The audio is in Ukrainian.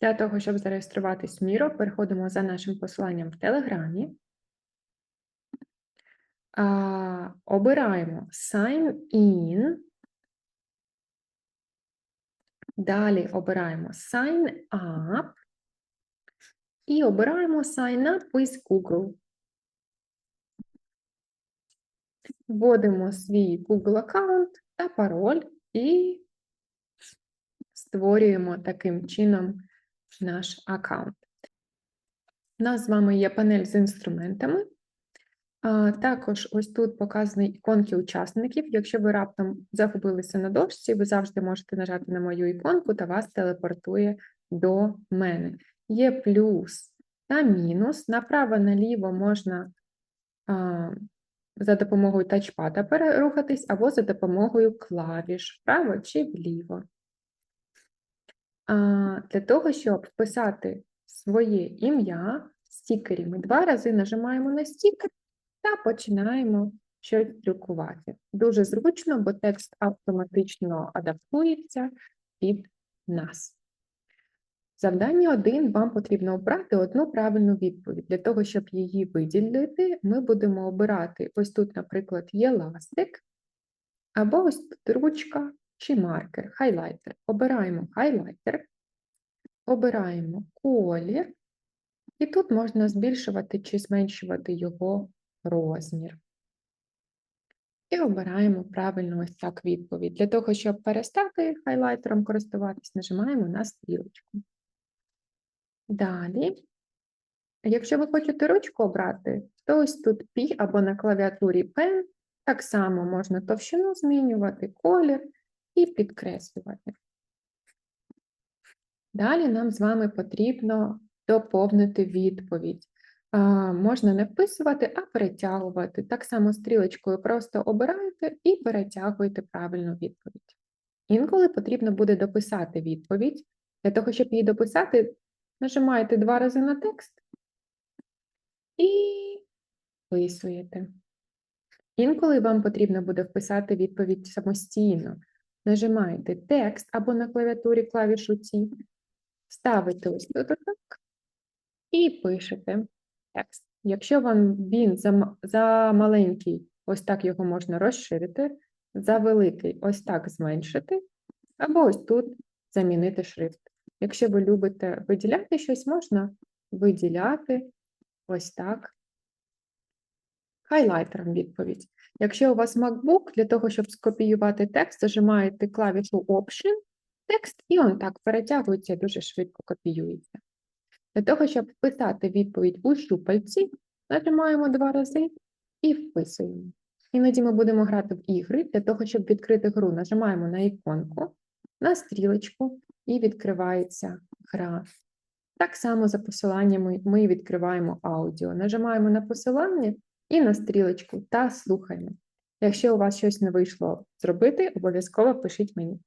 Для того, щоб зареєструватись в Міро, переходимо за нашим посиланням в Телеграмі. Обираємо Sign In. Далі обираємо Sign Up. І обираємо Sign Up with Google. Вводимо свій Google аккаунт та пароль і створюємо таким чином наш аккаунт. У нас з вами є панель з інструментами. Також ось тут показані іконки учасників. Якщо ви раптом загубилися на дошці, ви завжди можете нажати на мою іконку та вас телепортує до мене. Є плюс та мінус. Направо-наліво можна а, за допомогою тачпада перерухатись або за допомогою клавіш вправо чи вліво. Для того, щоб вписати своє ім'я в стікері, ми два рази нажимаємо на стікер та починаємо щось друкувати. Дуже зручно, бо текст автоматично адаптується під нас. Завдання 1 вам потрібно обрати одну правильну відповідь. Для того, щоб її виділити, ми будемо обирати ось тут, наприклад, є ластик, або ось тут ручка чи маркер, хайлайтер. Обираємо хайлайтер, обираємо колір, і тут можна збільшувати чи зменшувати його розмір. І обираємо правильно ось так відповідь. Для того, щоб перестати хайлайтером користуватись, нажимаємо на стрілочку. Далі, якщо ви хочете ручку обрати, то ось тут P або на клавіатурі Pen, так само можна товщину змінювати, колір і підкреслювати. Далі нам з вами потрібно доповнити відповідь. Можна не вписувати, а перетягувати. Так само стрілочкою просто обираєте і перетягуєте правильну відповідь. Інколи потрібно буде дописати відповідь. Для того, щоб її дописати, нажимаєте два рази на текст і вписуєте. Інколи вам потрібно буде вписати відповідь самостійно. Нажимаєте текст або на клавіатурі клавішу Т, ставите ось тут так і пишете текст. Якщо вам він за, за маленький, ось так його можна розширити, за великий ось так зменшити, або ось тут замінити шрифт. Якщо ви любите виділяти щось, можна виділяти ось так хайлайтером відповідь. Якщо у вас MacBook, для того, щоб скопіювати текст, зажимаєте клавішу Option, текст, і он так перетягується дуже швидко копіюється. Для того, щоб вписати відповідь у щупальці, нажимаємо два рази і вписуємо. Іноді ми будемо грати в ігри. Для того, щоб відкрити гру, нажимаємо на іконку, на стрілочку і відкривається гра. Так само за посиланнями ми відкриваємо аудіо. Нажимаємо на посилання і на стрілочку та слухаємо. Якщо у вас щось не вийшло зробити, обов'язково пишіть мені.